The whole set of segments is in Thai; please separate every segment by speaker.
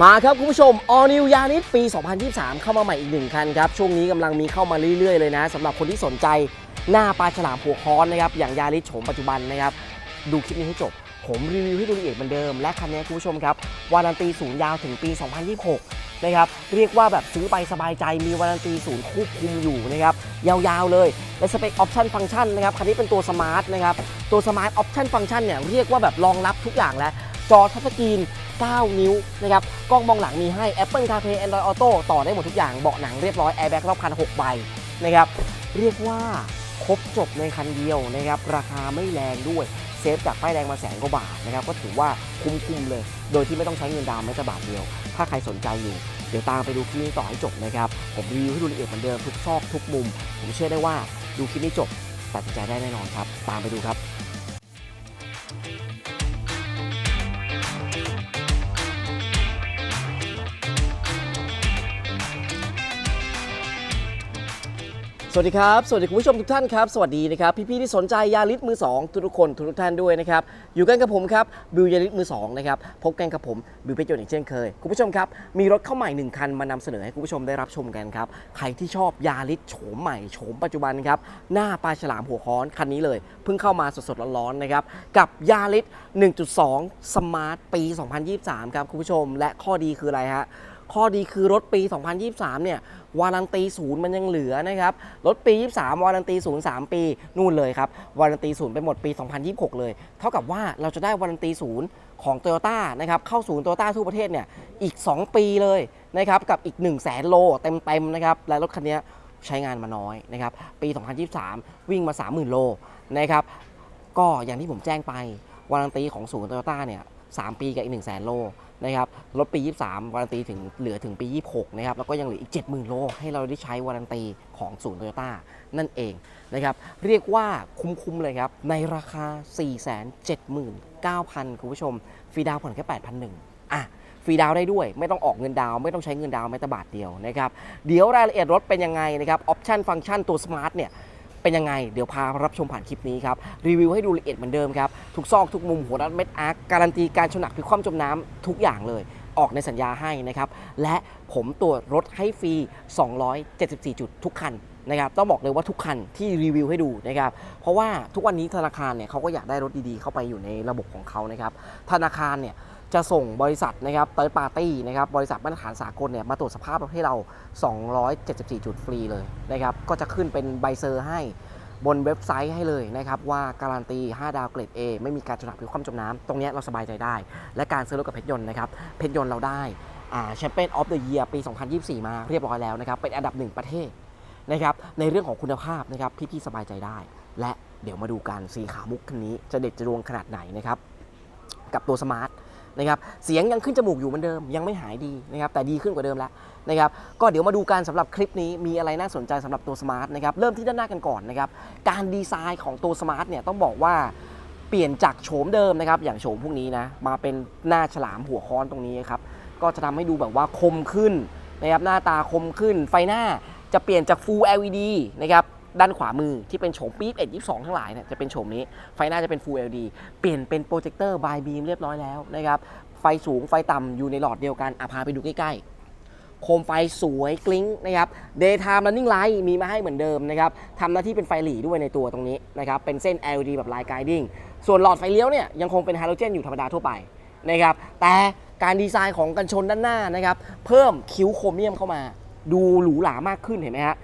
Speaker 1: มาครับคุณผู้ชม All New Yaris ปี 2023 เข้ามาใหม่อีกหนึ่งคันครับ ช่วงนี้กำลังมีเข้ามาเรื่อย ๆ เลยนะสำหรับคนที่สนใจหน้าปลาฉลามหัวค้อนนะครับ อย่างยาริสโฉมปัจจุบันนะครับ ดูคลิปนี้ให้จบ ผมรีวิวให้ดูละเอียดเหมือนเดิม และคันนี้คุณผู้ชมครับวารันตีศูนย์ยาวถึงปี 2026 นะครับ เรียกว่าแบบซื้อไปสบายใจมีวารันตีศูนย์ควบคุมอยู่นะครับ ยาวๆเลย และสเปคออปชันฟังก์ชันนะครับคันนี้เป็นตัวสมาร์ทนะครับตัวสมาร์ทออปชันฟังก์ชันเนี่ยเรียกว่าแบบรองรับทุกอย่างแล้วจอทัชสกรีน 9 นิ้วนะครับกล้องมองหลังมีให้ Apple CarPlay Android Auto ต่อได้หมดทุกอย่างเบาะหนังเรียบร้อย Airbag รอบคัน6ใบนะครับเรียกว่าครบจบในคันเดียวนะครับราคาไม่แรงด้วยเซฟจากป้ายแดงมาแสนกว่าบาทนะครับก็ถือว่าคุ้มๆเลย โดยที่ไม่ต้องใช้เงินดาวน์แม้แต่บาทเดียว ถ้าใครสนใจอยู่เดี๋ยวตามไปดูคลิปนี้ต่อให้จบนะครับผมรีวิวให้ดูละเอียดเหมือนเดิมทุกซอกทุกมุม ผมเชื่อได้ว่าดูคลิปนี้จบตัดสินใจได้แน่นอนครับ ตามไปดูครับ สวัสดีครับ สวัสดีคุณผู้ชมทุกท่านครับ สวัสดีนะครับ พี่ๆที่สนใจยาลิสมือสองทุกๆคนทุกท่านด้วยนะครับ อยู่กันกับผมครับ บิวยาลิสมือสองนะครับ พบกันกับผม บิวเพชรยนต์อย่างเช่นเคย คุณผู้ชมครับ มีรถเข้าใหม่หนึ่งคันมานำเสนอให้คุณผู้ชมได้รับชมกันครับ ใครที่ชอบยาลิสโฉมใหม่โฉมปัจจุบันครับ หน้าปลาฉลามหัวค้อนคันนี้เลย เพิ่งเข้ามาสดๆร้อนๆนะครับ กับยาลิส1.2 สมาร์ทปี 2023 ครับคุณผู้ชม และข้อดีคืออะไรฮะ ข้อดีคือรถปี 2023 เนี่ยวารันตีศูนย์มันยังเหลือนะครับ รถปี 23 วารันตีศูนย์3ปี นู่นเลยครับ วารันตีศูนย์ไปหมดปี 2026 เลย เท่ากับว่าเราจะได้วารันตีศูนย์ของ t o y ยต้านะครับเข้าศูนย์โตโยต้าทั่วประเทศเนี่ยอีก 2 ปีเลยนะครับกับอีก 1 0 0 0 0แสนโลเต็มๆนะครับและรถคันนี้ใช้งานมาน้อยนะครับปี 2023 วิ่งมา 30,000 โลนะครับก็อย่างที่ผมแจ้งไปวารันตีของศูนย์โตโยต้าเนี่ย3ปีกับอีก1 0 0 0 0แสนโล นะครับรถปี 23 วารันตีถึงเหลือถึงปี 26 นะครับ แล้วก็ยังเหลืออีก 70,000 โล ให้เราได้ใช้วารันตีของศูนย์โตโยต้านั่นเองนะครับ เรียกว่าคุ้มๆเลยครับ ในราคา 479,000 คุณผู้ชม ฟรีดาวผ่อนแค่8,100อะฟรีดาวได้ด้วย ไม่ต้องออกเงินดาวไม่ต้องใช้เงินดาวแม้แต่บาทเดียวนะครับ เดี๋ยวรายละเอียดรถเป็นยังไงนะครับออปชันฟังก์ชันตัวสมาร์ทเนี่ย เป็นยังไง เดี๋ยวพารับชมผ่านคลิปนี้ครับ รีวิวให้ดูละเอียดเหมือนเดิมครับ ทุกซอกทุกมุมหัวรัดเม็ดอาร์คการันตีการชนหนักพิคว่ำจมน้ำทุกอย่างเลยออกในสัญญาให้นะครับ และผมตรวจรถให้ฟรี 274 จุดทุกคันนะครับ ต้องบอกเลยว่าทุกคันที่รีวิวให้ดูนะครับ เพราะว่าทุกวันนี้ธนาคารเนี่ยเขาก็อยากได้รถดีๆ เข้าไปอยู่ในระบบของเขานะครับ ธนาคารเนี่ย จะส่งบริษัทนะครับเติร์ดปาร์ตี้นะครับบริษัทมาตรฐานสากลเนี่ยมาตรวจสภาพรถให้เรา 274 จุดฟรีเลยนะครับก็จะขึ้นเป็นใบเซอร์ให้บนเว็บไซต์ให้เลยนะครับว่าการันตี 5 ดาวเกรด A ไม่มีการจมหนักหรือความจมน้ำตรงเนี้ยเราสบายใจได้ และการซื้อรถกับเพชรยนต์นะครับเพชรยนต์เราได้แชมเปี้ยนออฟเดอะเยียร์ปี 2024 มาเรียบร้อยแล้วนะครับเป็นอันดับหนึ่งประเทศนะครับในเรื่องของคุณภาพนะครับพี่ๆสบายใจได้ และเดี๋ยวมาดูกันสีขาวมุกคันนี้จะเด็ดจะดวงขนาดไหนนะครับกับตัวสมาร์ท นะครับเสียงยังขึ้นจมูกอยู่เหมือนเดิมยังไม่หายดีนะครับแต่ดีขึ้นกว่าเดิมแล้วนะครับก็เดี๋ยวมาดูกันสำหรับคลิปนี้มีอะไรน่าสนใจสำหรับตัวสมาร์ทนะครับเริ่มที่ด้านหน้ากันก่อนนะครับการดีไซน์ของตัวสมาร์ทเนี่ยต้องบอกว่าเปลี่ยนจากโฉมเดิมนะครับอย่างโฉมพวกนี้นะมาเป็นหน้าฉลามหัวค้อนตรงนี้ครับก็จะทำให้ดูแบบว่าคมขึ้นนะครับหน้าตาคมขึ้นไฟหน้าจะเปลี่ยนจาก Full LED นะครับ ด้านขวามือที่เป็นโฉมปี๊บเอ็ดยี่สองทั้งหลายเนี่ยจะเป็นโฉมนี้ ไฟหน้าจะเป็น Full LED เปลี่ยนเป็นโปรเจคเตอร์บายบีมเรียบร้อยแล้วนะครับ ไฟสูงไฟต่ำอยู่ในหลอดเดียวกันอะพาไปดูใกล้ๆ โคมไฟสวยกลิ้งนะครับ Daytime Running Light มีมาให้เหมือนเดิมนะครับทำหน้าที่เป็นไฟหลีด้วยในตัวตรงนี้นะครับ เป็นเส้น LED แบบ Line Guiding ส่วนหลอดไฟเลี้ยวเนี่ยยังคงเป็นฮาโลเจนอยู่ธรรมดาทั่วไปนะครับแต่การดีไซน์ของกันชนด้านหน้านะครับ เพิ่มคิ้วโครเมียมเข้ามา ดูหรูหรามากขึ้นเห็นไหมฮะ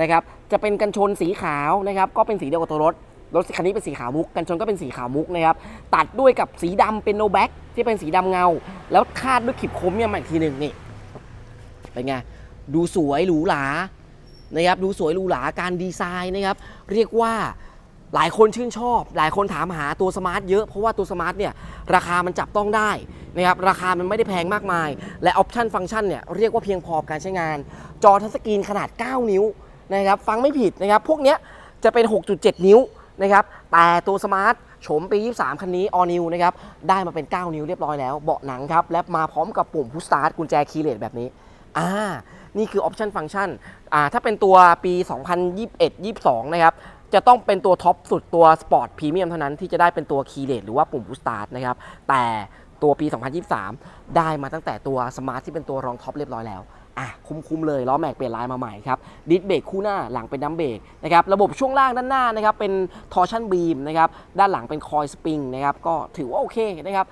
Speaker 1: นะครับ จะเป็นกันชนสีขาวนะครับ ก็เป็นสีเดียวกับตัวรถ รถคันนี้เป็นสีขาวมุก กันชนก็เป็นสีขาวมุกนะครับ ตัดด้วยกับสีดำเป็นโนแบ็กที่เป็นสีดำเงา แล้วคาดด้วยขีบคมเนี่ยมาอีกทีหนึ่งนี่ เป็นไง ดูสวยหรูหรานะครับ ดูสวยหรูหรา การดีไซน์นะครับ เรียกว่าหลายคนชื่นชอบ หลายคนถามหาตัวสมาร์ทเยอะ เพราะว่าตัวสมาร์ทเนี่ยราคามันจับต้องได้นะครับ ราคามันไม่ได้แพงมากมาย และออปชันฟังก์ชันเนี่ยเรียกว่าเพียงพอกับการใช้งาน จอทัชสกรีนขนาด 9 นิ้ว นะครับฟังไม่ผิดนะครับ พวกเนี้ยจะเป็น 6.7 นิ้วนะครับแต่ตัวสมาร์ทโฉมปี 23 คันนี้ all new นะครับได้มาเป็น 9 นิ้วเรียบร้อยแล้ว เบาะหนังครับและมาพร้อมกับปุ่มพุชสตาร์ทกุญแจคีย์เลสแบบนี้อ่านี่คือออปชันฟังก์ชันอ่าถ้าเป็นตัวปี 2021-22 นะครับจะต้องเป็นตัวท็อปสุดตัวสปอร์ตพรีเมียมเท่านั้นที่จะได้เป็นตัวคีย์เลสหรือว่าปุ่มพุชสตาร์ทนะครับแต่ตัวปี 2023 ได้มาตั้งแต่ตัวสมาร์ทที่เป็นตัวรองท็อปเรียบร้อยแล้ว อะคุ้มๆเลยล้อแม็กเปลี่ยนลายมาใหม่ครับดิสเบรกคู่หน้าหลังเป็นดัมเบรกนะครับระบบช่วงล่างด้านหน้านะครับเป็นทอร์ชันบีมนะครับด้านหลังเป็นคอยสปริงนะครับก็ถือว่าโอเคนะครับ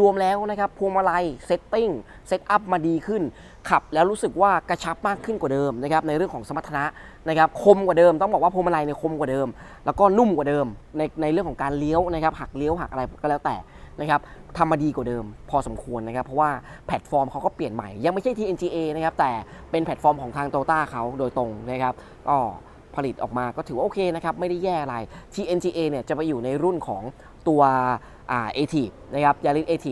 Speaker 1: รวมๆแล้วนะครับพวงมาลัยเซตติ้งเซตอัพมาดีขึ้น ขับแล้วรู้สึกว่ากระชับมากขึ้นกว่าเดิมนะครับในเรื่องของสมรรถนะนะครับคมกว่าเดิมต้องบอกว่าพวงมาลัยเนี่ยคมกว่าเดิม แล้วก็นุ่มกว่าเดิมในในเรื่องของการเลี้ยวนะครับหักเลี้ยวหักอะไรก็แล้วแต่ นะครับทำมาดีกว่าเดิมพอสมควรนะครับ เพราะว่าแพลตฟอร์มเขาก็เปลี่ยนใหม่ ยังไม่ใช่ TNGA นะครับ แต่เป็นแพลตฟอร์มของทางโตต้าเขาโดยตรงนะครับก็ผลิตออกมาก็ถือว่าโอเคนะครับ ไม่ได้แย่อะไร TNGA เนี่ยจะไปอยู่ในรุ่นของตัวอ่า a t นะครับยาริส a t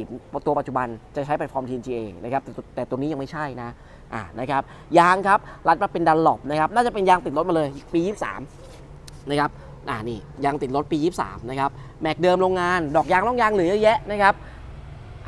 Speaker 1: ตัวปัจจุบันจะใช้แพลตฟอร์ม TNGA นะครับแต่ตัวแต่ตัวนี้ยังไม่ใช่นะอ่านะครับยางครับรัดมาเป็นดันหลบนะครับน่าจะเป็นยางติดรถมาเลยปี 23 นะครับ อ่านี่ยางติดรถปี 23 นะครับ แม็กเดิมโรงงาน ดอกยางร่องยางเหลือเยอะแยะนะครับ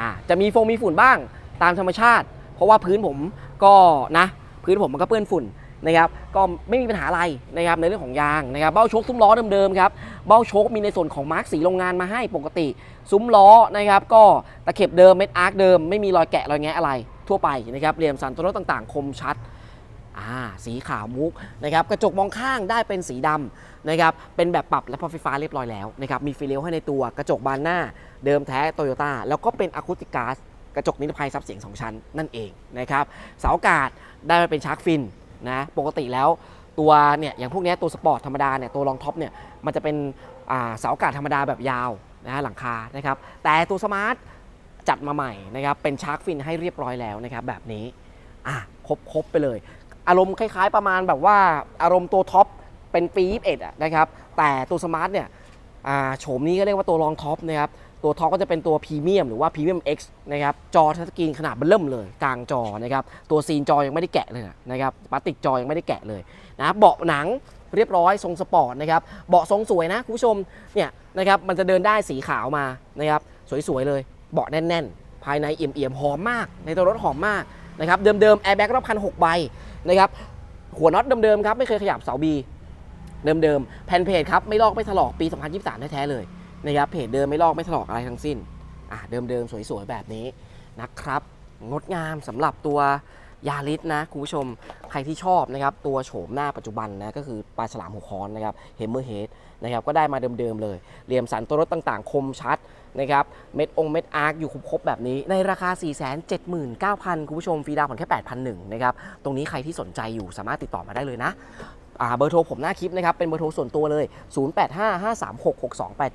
Speaker 1: อ่าจะมีฟงมีฝุ่นบ้างตามธรรมชาติ เพราะว่าพื้นผมก็นะ พื้นผมมันก็เปื้อนฝุ่นนะครับ ก็ไม่มีปัญหาอะไรนะครับในเรื่องของยางนะครับ เบ้าโชคซุ้มล้อเดิมๆครับ เบ้าโชคมีในส่วนของมาร์กสีโรงงานมาให้ปกติ ซุ้มล้อนะครับ ก็ตะเข็บเดิมเม็ดอาร์คเดิม ไม่มีรอยแกะรอยแงะอะไรทั่วไปนะครับเหลี่ยมสันตัวรถต่างๆ คมชัด อ่าสีขาวมุกนะครับกระจกมองข้างได้เป็นสีดำนะครับเป็นแบบปรับและพอไฟฟ้าเรียบร้อยแล้วนะครับมีฟเลี้ยวให้ในตัวกระจกบานหน้าเดิมแท้โตโยต้าแล้วก็เป็นอะคูติกาสกระจกนิรภัยซับเสียง 2 ชั้นนั่นเองนะครับเสาอากาศได้มาเป็นชาร์กฟินนะปกติแล้วตัวเนี่ยอย่างพวกนี้ตัวสปอร์ตธรรมดาเนี่ยตัวรองท็อปเนี่ยมันจะเป็นอ่าเสาอากาศธรรมดาแบบยาวนะฮะหลังคานะครับแต่ตัวสมาร์ทจัดมาใหม่นะครับเป็นชาร์กฟินให้เรียบร้อยแล้วนะครับแบบนี้อะครบครบไปเลย อารมณ์คล้ายๆประมาณแบบว่าอารมณ์ตัวท็อปเป็นปี 21อะนะครับ แต่ตัวสมาร์ทเนี่ยโฉมนี้ก็เรียกว่าตัวรองท็อปนะครับ ตัวท็อปก็จะเป็นตัวพรีเมียมหรือว่าพรีเมียม X นะครับ จอทัชสกรีนขนาดเบิ่มเลย กลางจอนะครับ ตัวซีนจอยังไม่ได้แกะเลยนะครับพลาสติกจอยังไม่ได้แกะเลยนะเบาะหนังเรียบร้อยทรงสปอร์ตนะครับ เบาะทรงสวยนะคุณผู้ชม เนี่ยนะครับ มันจะเดินได้สีขาวมานะครับ สวยๆเลย เบาะแน่น ๆ ภายในเอี่ยมๆหอมมาก ในตัวรถหอมมากนะครับ เดิมๆแอร์แบ็กรอบคัน 6 ใบ นะครับหัวน็อตเดิมๆครับไม่เคยขยับเสาบีเดิมๆแผ่นเพจครับไม่ลอกไม่ถลอกปี 2023 แท้ๆเลยนะครับเพจเดิมไม่ลอกไม่ถลอกอะไรทั้งสิ้นอะเดิมๆสวยๆแบบนี้นะครับ งดงามสำหรับตัวยาริสนะคุณผู้ชมใครที่ชอบนะครับ ตัวโฉมหน้าปัจจุบันนะก็คือปลาฉลามหัวค้อนนะครับเฮมเมอร์เฮดนะครับก็ได้มาเดิมๆเลยเหลี่ยมสันตัวรถต่างๆ คมชัด นะครับเม็ดองเม็ดอาร์คอยู่ครบแบบนี้ ในราคา 479,000 คุณผู้ชมฟรีดาวผ่อนแค่8,100นะครับตรงนี้ใครที่สนใจอยู่สามารถติดต่อมาได้เลยนะเบอร์โทรผมหน้าคลิปนะครับ เป็นเบอร์โทรส่วนตัวเลย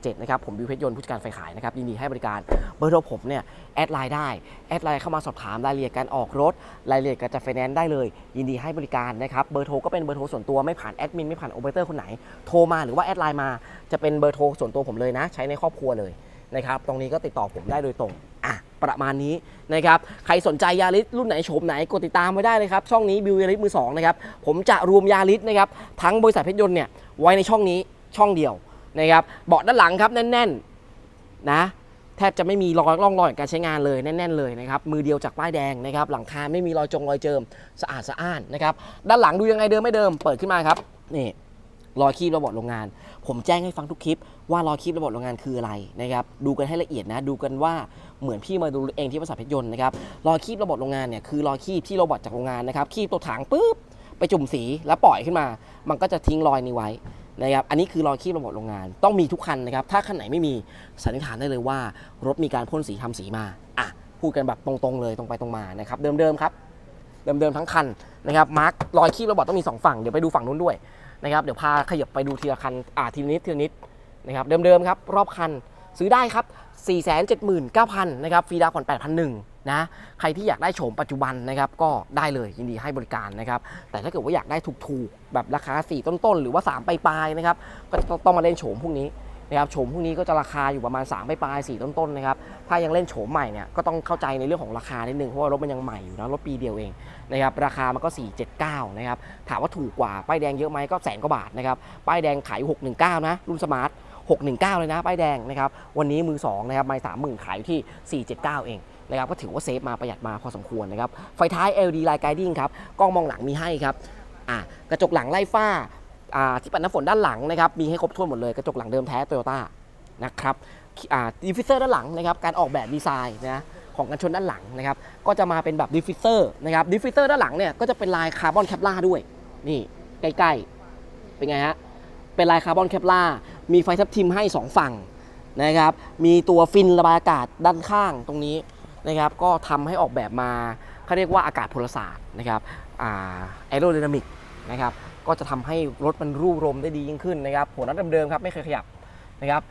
Speaker 1: 0855366287 นะครับ ผมบิวเพชรยนต์ผู้จัดการไฟขายนะครับ ยินดีให้บริการ เบอร์โทรผมเนี่ย แอดไลน์ได้ แอดไลน์เข้ามาสอบถามรายละเอียดการออกรถ รายละเอียดการจัดไฟแนนซ์ได้เลย ยินดีให้บริการนะครับ เบอร์โทรก็เป็นเบอร์โทรส่วนตัวไม่ผ่านแอดมินไม่ผ่านโอเปอเรเตอร์คนไหน โทรมาหรือว่าแอดไลน์มา จะเป็นเบอร์โทรส่วนตัวผมเลยนะ ใช้ในครอบครัวเลย นะครับ ตรงนี้ก็ติดต่อผมได้โดยตรงอะประมาณนี้นะครับ ใครสนใจยาริสรุ่นไหนโฉมไหนกดติดตามไว้ได้เลยครับ ช่องนี้บิวยาริสมือสองนะครับ ผมจะรวมยาริสนะครับ ทั้งบริษัทเพชรยนต์เนี่ยไว้ในช่องนี้ช่องเดียวนะครับ เบาะด้านหลังครับแน่นๆนะแทบจะไม่มีรอยร่องรอยการใช้งานเลยแน่น ๆ เลยนะครับมือเดียวจากป้ายแดงนะครับหลังคาไม่มีรอยจงรอยเจิมสะอาดสะอ้านนะครับด้านหลังดูยังไงเดิมไม่เดิมเปิดขึ้นมาครับนี่ รอยคีบระบบโรงงาน ผมแจ้งให้ฟังทุกคลิป ว่ารอยคีบระบบโรงงานคืออะไรนะครับดูกันให้ละเอียดนะดูกันว่าเหมือนพี่มาดูเองที่บริษัทเพชรยนต์นะครับรอยคีบระบบโรงงานเนี่ยคือรอยคีบที่โรบอทจากโรงงานนะครับคีบตัวถังปุ๊บไปจุ่มสีแล้วปล่อยขึ้นมา มันก็จะทิ้งรอยนี้ไว้นะครับอันนี้คือรอยคีบระบบโรงงาน ต้องมีทุกคันนะครับ ถ้าคันไหนไม่มีสันนิษฐานได้เลยว่า รถมีการพ่นสีทำสีมาอะพูดกันแบบตรงๆเลยตรงไปตรงมานะครับเดิมๆครับเดิมๆทั้งคันนะครับมาร์กรอยคีบระบบต้องมีสองฝั่งเดี๋ยวไปดูฝั่งนู้นด้วย นะครับเดี๋ยวพาขยับไปดูทีละคันอ่าทีนิดทีนิดนะครับเดิมๆครับรอบคันซื้อได้ครับ 479,000นะครับฟรีดาวน์ผ่อน8 0 0 0นะใครที่อยากได้โฉมปัจจุบันนะครับก็ได้เลยยินดีให้บริการนะครับแต่ถ้าเกิดว่าอยากได้ถูกๆ แบบราคา 4 ต้นๆ หรือว่า 3 ปลายๆนะครับก็ต้องมาเล่นโฉมพวกนี้ นะครับโฉมพวกนี้ก็จะราคาอยู่ประมาณ3ปลายๆ4ต้นๆนะครับถ้ายังเล่นโฉมใหม่เนี่ยก็ต้องเข้าใจในเรื่องของราคานิดนึงเพราะว่ารถมันยังใหม่อยู่นะรถปีเดียวเองนะครับราคามันก็ 479นะครับถามว่าถูกกว่าป้ายแดงเยอะไหมก็แสนกว่าบาทนะครับป้ายแดงขายอยู่619นะรุ่นสมาร์ท619 เลยนะป้ายแดงนะครับวันนี้มือ2นะครับไม่สามหมื่นขายอยู่ที่ 479 เองนะครับก็ถือว่าเซฟมาประหยัดมาพอสมควรนะครับไฟท้าย LED Light Guiding ครับกล้องมองหลังมีให้ครับอะกระจกหลังไล่ฝ้า ที่ปัดน้ำฝนด้านหลังนะครับมีให้ครบถ้วนหมดเลยกระจกหลังเดิมแท้โตโยต้านะครับดิฟฟิเซอร์ด้านหลังนะครับการออกแบบดีไซน์นะของกันชนด้านหลังนะครับก็จะมาเป็นแบบดิฟฟิเซอร์นะครับดิฟฟิเซอร์ด้านหลังเนี่ยก็จะเป็นลายคาร์บอนแคปล่าด้วยนี่ใกล้ๆเป็นไงฮะเป็นลายคาร์บอนแคปล่ามีไฟทับทิมให้ 2 ฝั่งนะครับมีตัวฟินระบายอากาศด้านข้างตรงนี้นะครับก็ทำให้ออกแบบมาเขาเรียกว่าอากาศพลศาสตร์นะครับแอโร d y นามิกนะครับ ก็จะทำให้รถมันรูรมได้ดียิ่งขึ้นนะครับหัวน็อตเดิมๆครับไม่เคยขยับนะครับ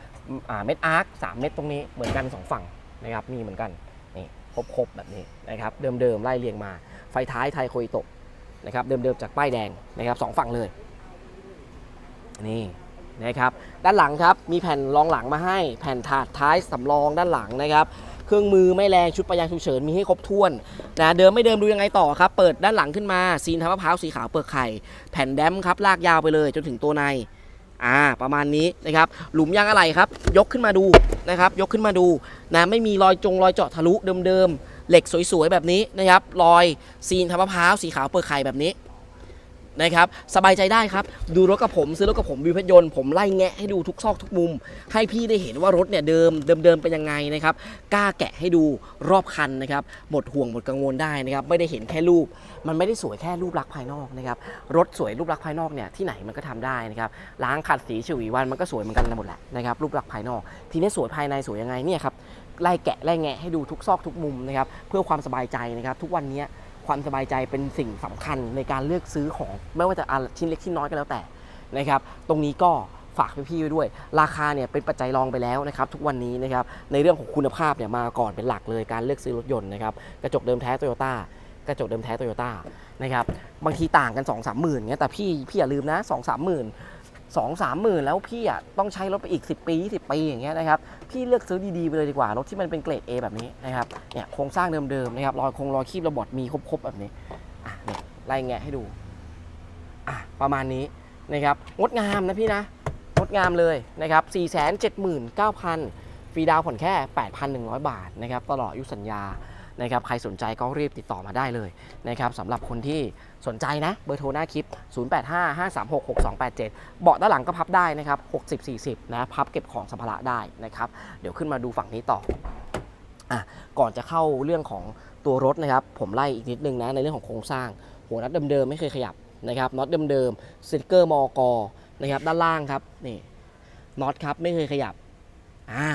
Speaker 1: เม็ดอาร์คสามเม็ดตรงนี้เหมือนกันสองฝั่งนะครับมีเหมือนกันนี่ครบๆแบบนี้นะครับเดิมๆไล่เรียงมาไฟท้ายไทยโคยโตะนะครับเดิมๆจากป้ายแดงนะครับสองฝั่งเลยนี่นะครับด้านหลังครับมีแผ่นรองหลังมาให้แผ่นถาดท้ายสำรองด้านหลังนะครับ เครื่องมือไม่แรงชุดประยัดฉุกเฉินมีให้ครบถ้วนนะเดิมไม่เดิมดูยังไงต่อครับ เปิดด้านหลังขึ้นมาซีนทับมะพร้าวสีขาวเปลือกไข่ แผ่นแดมครับลากยาวไปเลยจนถึงตัวในอ่าประมาณนี้นะครับหลุมยางอะไรครับ ยกขึ้นมาดูนะครับยกขึ้นมาดูนะไม่มีรอยจงรอยเจาะทะลุเดิมๆเหล็กสวยๆแบบนี้นะครับรอยซีนทับมะพร้าวสีขาวเปลือกไข่แบบนี้ นะครับสบายใจได้ครับ ดูรถกับผมซื้อรถกับผมวิวพยนต์ผมไล่แงะให้ดูทุกซอกทุกมุม ให้พี่ได้เห็นว่ารถเนี่ยเดิมเดิมๆเป็นยังไงนะครับกล้าแกะให้ดูรอบคันนะครับหมดห่วงหมดกังวลได้นะครับไม่ได้เห็นแค่รูป มันไม่ได้สวยแค่รูปลักษณ์ภายนอกนะครับรถสวยรูปลักษณ์ภายนอกเนี่ยที่ไหนมันก็ทำได้นะครับล้างขัดสีฉวีวันมันก็สวยเหมือนกันหมดแหละนะครับรูปลักษณ์ภายนอก ทีนี้สวยภายในสวยยังไงเนี่ยครับไล่แกะไล่แงะให้ดูทุกซอกทุกมุมนะครับเพื่อความสบายใจนะครับทุกวันนี้ ความสบายใจเป็นสิ่งสำคัญในการเลือกซื้อของไม่ว่าจะชิ้นเล็กชิ้นน้อยก็แล้วแต่นะครับตรงนี้ก็ฝากพี่ๆไว้ด้วย ราคาเนี่ยเป็นปัจจัยรองไปแล้วนะครับทุกวันนี้นะครับในเรื่องของคุณภาพเนี่ยมาก่อนเป็นหลักเลยการเลือกซื้อรถยนต์นะครับกระจกเดิมแท้โตโยต้ากระจกเดิมแท้โตโยต้านะครับบางทีต่างกัน 2 3 0 0 0 0เงี้ยแต่พี่พี่อย่าลืมนะ 2 3 0 0 0 0 2 3 0 0 0 0แล้วพี่อะต้องใช้รถไปอีก 10 ปี 20 ปีอย่างเงี้ยนะครับพี่เลือกซื้อดีๆไปเลยดีกว่ารถที่มันเป็นเกรด A แบบนี้นะครับเนี่ยโครงสร้างเดิมๆนะครับรอยคงรอยคีบระบอดมีครบๆแบบนี้อะเนี่ยไล่แงะให้ดูอะประมาณนี้นะครับงดงามนะพี่นะงดงามเลยนะครับ479,000ฟรีดาวผ่อนแค่ 8,100 บาทนะครับตลอดอายุสัญญา นะครับใครสนใจก็รีบติดต่อมาได้เลยนะครับสำหรับคนที่สนใจนะเบอร์โทรหน้าคลิป 0855366287 เบาะด้านหลังก็พับได้นะครับ 60-40 นะพับเก็บของสัมภาระได้นะครับ เดี๋ยวขึ้นมาดูฝั่งนี้ต่ออะก่อนจะเข้าเรื่องของตัวรถนะครับ ผมไล่อีกนิดนึงนะ ในเรื่องของโครงสร้าง หัวน็อตเดิมๆ ไม่เคยขยับนะครับน็อตเดิมๆสติกเกอร์มอกนะครับด้านล่างครับนี่น็อตครับไม่เคยขยับอ่า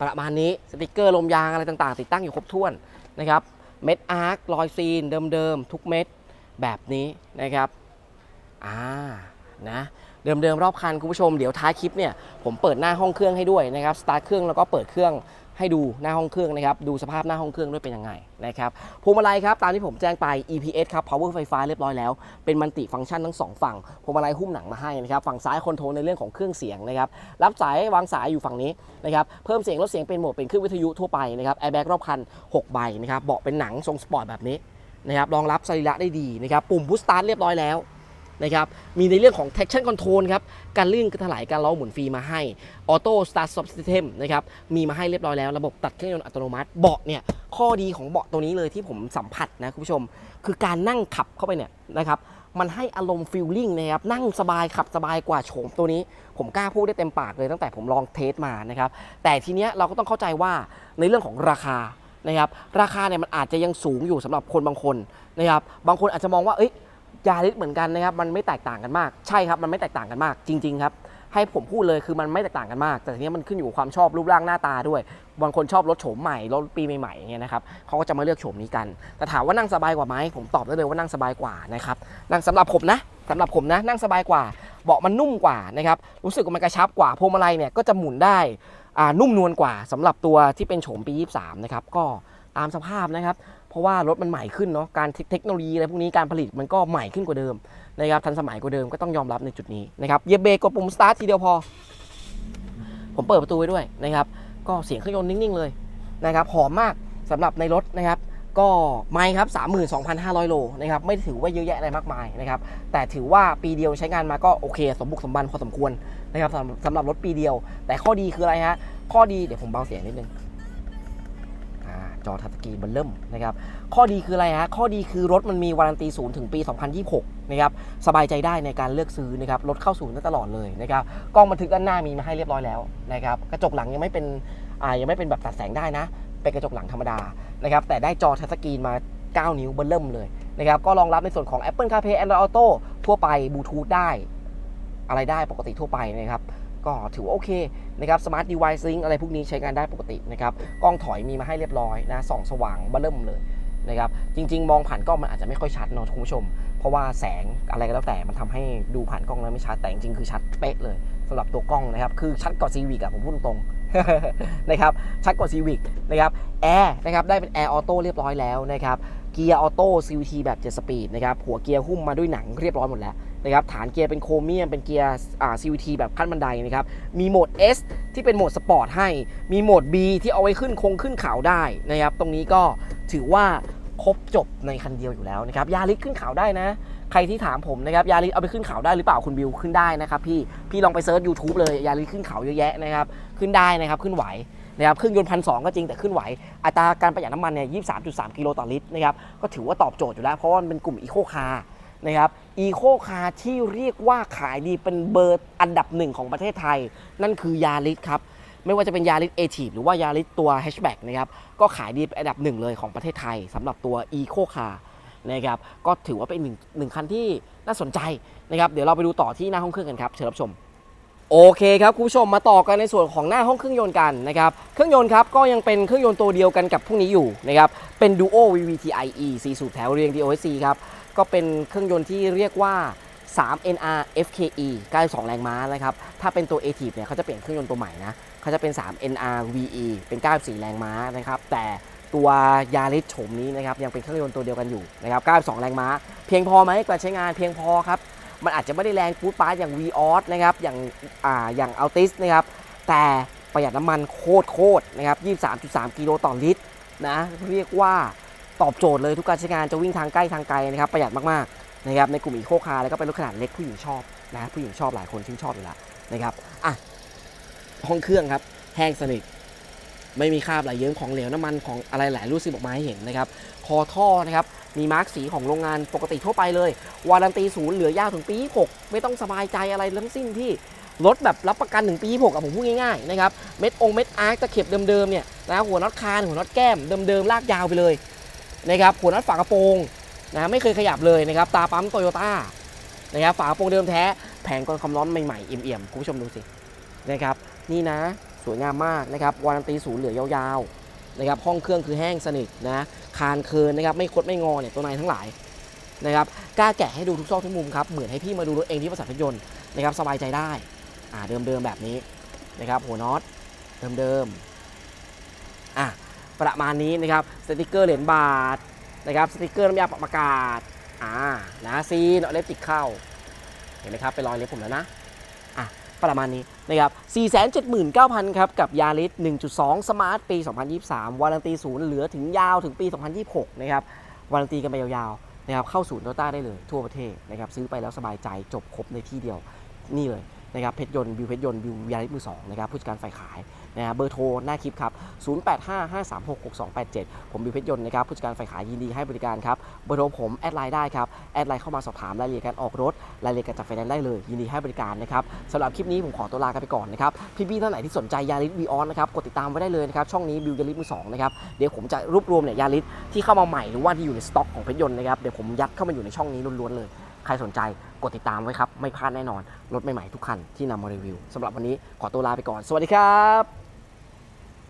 Speaker 1: ประมาณนี้สติกเกอร์ลมยางอะไรต่างๆ ติดตั้งอยู่ครบถ้วน นะครับ เม็ดอาร์ครอยซีนเดิมๆ ทุกเม็ดแบบนี้นะครับอ่านะเดิมๆรอบคันคุณผู้ชมเดี๋ยวท้ายคลิปเนี่ยผมเปิดหน้าห้องเครื่องให้ด้วยนะครับสตาร์ทเครื่องแล้วก็เปิดเครื่อง ให้ดูหน้าห้องเครื่องนะครับดูสภาพหน้าห้องเครื่องด้วยเป็นยังไงนะครับพวงมาลัยครับตามที่ผมแจ้งไป EPS ครับ power ไฟฟ้าเรียบร้อยแล้ว เป็นมัลติฟังก์ชันทั้งสองฝั่งพวงมาลัยหุ้มหนังมาให้นะครับฝั่งซ้ายคอนโทรลในเรื่องของเครื่องเสียงนะครับรับสายวางสายอยู่ฝั่งนี้นะครับเพิ่มเสียงลดเสียงเป็นโหมดเป็นเครื่องวิทยุทั่วไปนะครับแอร์แบ็กรอบคัน6ใบนะครับเบาะเป็นหนังทรงสปอร์ตแบบนี้นะครับรองรับสรีระได้ดีนะครับปุ่มพุชสตาร์ทเรียบร้อยแล้ว นะครับมีในเรื่องของ traction control ครับการลื่นการถลายการล้อหมุนฟรีมาให้ Auto Start Stop System นะครับมีมาให้เรียบร้อยแล้ว ระบบตัดเครื่องยนต์อัตโนมัติเบาะเนี่ยข้อดีของเบาะตัวนี้เลยที่ผมสัมผัสนะคุณผู้ชม คือการนั่งขับเข้าไปเนี่ยนะครับมันให้อารมณ์ฟิลลิ่งนะครับนั่งสบายขับสบายกว่าโฉมตัวนี้ ผมกล้าพูดได้เต็มปากเลยตั้งแต่ผมลองเทสมานะครับแต่ทีเนี้ยเราก็ต้องเข้าใจว่าในเรื่องของราคานะครับราคาเนี่ยมันอาจจะยังสูงอยู่สำหรับคนบางคนนะครับบางคนอาจจะมองว่าเอ้ย ยาริสเหมือนกันนะครับมันไม่แตกต่างกันมาก ใช่ครับมันไม่แตกต่างกันมาก จริงๆครับให้ผมพูดเลยคือมันไม่แตกต่างกันมาก แต่ทีนี้มันขึ้นอยู่ความชอบรูปร่างหน้าตาด้วย บางคนชอบรถโฉมใหม่รถปีใหม่ๆอย่างเงี้ยนะครับเขาก็จะมาเลือกโฉมนี้กัน แต่ถามว่านั่งสบายกว่าไหมผมตอบได้เลยว่านั่งสบายกว่านะครับนั่งสำหรับผมนะสำหรับผมนะนั่งสบายกว่า เบาะมันนุ่มกว่านะครับรู้สึกว่ามันกระชับกว่าพวงมาลัยเนี่ยก็จะหมุนได้นุ่มนวลกว่าสำหรับตัวที่เป็นโฉมปี 23 นะครับก็ ตามสภาพนะครับ เพราะว่ารถมันใหม่ขึ้นเนาะการเทคโนโลยีอะไรพวกนี้การผลิตมันก็ใหม่ขึ้นกว่าเดิมนะครับทันสมัยกว่าเดิมก็ต้องยอมรับในจุดนี้นะครับเหยียบเบรกกดปุ่มสตาร์ททีเดียวพอ ผมเปิดประตูไว้ด้วยนะครับก็เสียงเครื่องยนต์นิ่งๆเลยนะครับหอมมากสำหรับในรถนะครับก็ไม่ครับ 32,500 โลนะครับไม่ถือว่าเยอะแยะอะไรมากมายนะครับแต่ถือว่าปีเดียวใช้งานมาก็โอเค สมบุกสมบันพอสมควรนะครับสำหรับรถปีเดียว แต่ข้อดีคืออะไรฮะข้อดีเดี๋ยวผมเบาเสียงนิดนึง จอทัชสกรีนเบนเริ่มนะครับ ข้อดีคืออะไรฮะ ข้อดีคือรถมันมีวารันตีศูนย์ถึงปี 2026 นะครับ สบายใจได้ในการเลือกซื้อนะครับ รถเข้าศูนย์ตลอดเลยนะครับ กล้องบันทึกด้านหน้ามีมาให้เรียบร้อยแล้วนะครับ กระจกหลังยังไม่เป็น อ่า ยังไม่เป็นแบบตัดแสงได้นะ เป็นกระจกหลังธรรมดา นะครับ แต่ได้จอทัชสกรีนมา 9 นิ้วเบนเริ่มเลยนะครับ ก็รองรับในส่วนของ Apple CarPlay Android Auto ทั่วไปบลูทูธได้ อะไรได้ปกติทั่วไปนะครับ ก็ถือว่าโอเคนะครับ Smart Device Sync อะไรพวกนี้ใช้งานได้ปกตินะครับกล้องถอยมีมาให้เรียบร้อยนะส่องสว่างเบนเริ่มเลยนะครับจริง ๆ มองผ่านกล้องมันอาจจะไม่ค่อยชัดเนอะคุณผู้ชม เพราะว่าแสงอะไรก็แล้วแต่มันทำให้ดูผ่านกล้องแล้วไม่ชัดแต่จริงๆคือชัดเป๊ะเลยสำหรับตัวกล้องนะครับคือชัดกว่า Civic อะผมพูดตรงๆนะครับชัดกว่า Civic นะครับแอร์นะครับได้เป็นแอร์ออโต้เรียบร้อยแล้วนะครับเกียร์ออโต้ CVT แบบ7สปีดนะครับหัวเกียร์หุ้มมาด้วยหนังเรียบร้อยหมดแล้ว นะครับฐานเกียร์เป็นโครเมียมเป็นเกียร์อ่า CVT แบบขั้นบันไดนะครับมีโหมด S ที่เป็นโหมดสปอร์ตให้ มีโหมด B ที่เอาไว้ขึ้นคงขึ้นเขาได้นะครับตรงนี้ก็ถือว่าครบจบในคันเดียวอยู่แล้วนะครับยาริสขึ้นเขาได้นะ ใครที่ถามผมนะครับยาริสเอาไปขึ้นเขาได้หรือเปล่าคุณบิวขึ้นได้นะครับพี่พี่ลองไปเซิร์ช YouTube เลยยาริสขึ้นเขาเยอะแยะนะครับขึ้นได้นะครับขึ้นไหวนะครับเครื่องยนต์พันสก็จริงแต่ขึ้นไหว อัตราการประหยัดน้ำมันเนี่ย 23.3 กิโลต่อลิตรนะครับ ก็ถือว่าตอบโจทย์อยู่แล้ว เพราะว่ามันเป็นกลุ่มอีโคคาร์ นะครับอีโคคาร์ที่เรียกว่าขายดีเป็นเบอร์อันดับหนึ่งของประเทศไทย นั่นคือยาริสครับ ไม่ว่าจะเป็นยาริสเอทีฟหรือว่ายาริสตัวแฮชแบ็กนะครับก็ขายดีเป็นอันดับหนึ่งเลยของประเทศไทยสำหรับตัวอีโคคาร์นะครับก็ถือว่าเป็นหนึ่งหนึ่งคันที่น่าสนใจนะครับเดี๋ยวเราไปดูต่อที่หน้าห้องเครื่องกันครับเชิญรับชมโอเคครับคุณผู้ชมมาต่อกันในส่วนของหน้าห้องเครื่องยนต์กันนะครับเครื่องยนต์ครับก็ยังเป็นเครื่องยนต์ตัวเดียวกันกับพวกนี้อยู่นะครับเป็น Duo VVT-IE 4สูบแถวเรียง DOSC ครับ ก็เป็นเครื่องยนต์ที่เรียกว่า 3 NR FKE 92 แรงม้านะครับ ถ้าเป็นตัว ATIV เนี่ยเขาจะเปลี่ยนเครื่องยนต์ตัวใหม่นะเขาจะเป็น 3 NR VE เป็น 94 แรงม้านะครับ แต่ตัวยาริสโฉมนี้นะครับยังเป็นเครื่องยนต์ตัวเดียวกันอยู่นะครับ 92 แรงม้า เพียงพอไหมการใช้งานเพียงพอครับ มันอาจจะไม่ได้แรงฟูดปาร์อย่าง v ีออสนะครับ อย่างอ่าอย่างอัลติสนะครับ แต่ประหยัดน้ำมันโคตรโคตรนะครับ 23.3 กิโลต่อลิตรนะ เรียกว่า ตอบโจทย์เลยทุกการใช้งานจะวิ่งทางใกล้ทางไกลนะครับประหยัดมากๆนะครับในกลุ่มอีโคคาร์แล้วก็เป็นรถขนาดเล็กผู้หญิงชอบนะผู้หญิงชอบหลายคนชื่นชอบอยู่แล้วนะครับอะห้องเครื่องครับแห้งสนิทไม่มีคราบไหลเยิ้มของเหลวน้ำมันของอะไรหลายรูดซึมออกมาให้เห็นนะครับคอท่อนะครับมีมาร์กสีของโรงงานปกติทั่วไปเลยวารันตีศูนย์เหลือยาวถึงปี6ไม่ต้องสบายใจอะไรทั้งสิ้นที่รถแบบรับประกันถึงปี6อะผมพูดง่ายๆนะครับเม็ดองเม็ดอาร์คตะเข็บเดิมๆเนี่ยนะหัวน็อตคานหัวน็อตแก้มเดิมๆลากยาวไปเลย นะครับหัวน็อตฝากระโปรงนะไม่เคยขยับเลยนะครับตาปั๊มโตโยต้านะครับฝากระโปรงเดิมแท้แผงกรองความร้อนใหม่ๆเอี่ยมๆคุณผู้ชมดูสินะครับนี่นะสวยงามมากนะครับวารันตีศูนย์เหลือยาวๆนะครับห้องเครื่องคือแห้งสนิทนะคานเคินนะครับไม่คดไม่งอเนี่ยตัวในทั้งหลายนะครับกล้าแกะให้ดูทุกซอกทุกมุมครับเหมือนให้พี่มาดูรถเองที่บริษัทรถยนต์นะครับสบายใจได้อ่าเดิมๆแบบนี้นะครับหัวน็อตเดิมๆอะ ประมาณนี้นะครับสติกเกอร์เหรียญบาทนะครับสติกเกอร์น้ำยาปรับอากาศอ่านะซีนเอาเล็บติดเข้าเห็นไหมครับเป็นรอยเล็บผมแล้วนะอะประมาณนี้นะครับ 479,000 ครับ กับยาริส1.2 สมาร์ทปี 2023 วารันตีศูนย์เหลือถึงยาวถึงปี 2026 นะครับ วารันตีกันไปยาวๆ นะครับ เข้าศูนย์โตต้าได้เลยทั่วประเทศนะครับ ซื้อไปแล้วสบายใจจบครบในที่เดียว นี่เลย นะครับเพชรยนต์บิวเพชรยนต์บิวยาริสมือสองนะครับผู้จัดการฝ่ายขายนะครับเบอร์โทรหน้าคลิปครับ 0855366287 ผมบิวเพชรยนต์นะครับผู้จัดการฝ่ายขายยินดีให้บริการครับเบอร์โทรผมแอดไลน์ได้ครับแอดไลน์เข้ามาสอบถามรายละเอียดการออกรถรายละเอียดการจัดไฟแนนซ์ได้เลยยินดีให้บริการนะครับสำหรับคลิปนี้ผมขอตัวลากันไปก่อนนะครับพี่ๆท่านไหนที่สนใจยาริสวีออนนะครับกดติดตามไว้ได้เลยนะครับช่องนี้บิวยาริสมือสองนะครับเดี๋ยวผมจะรวบรวมเนี่ยยาริสที่เข้ามาใหม่หรือว่าที่อยู่ในสต็อกของเพชรยนต์นะครับเดี๋ยวผมยัดเข้ามาอยู่ในช่องนี้ล้วนๆเลย ใครสนใจกดติดตามไว้ครับ ไม่พลาดแน่นอน รถใหม่ๆทุกคันที่นำมารีวิวสำหรับวันนี้ขอตัวลาไปก่อน สวัสดีครับ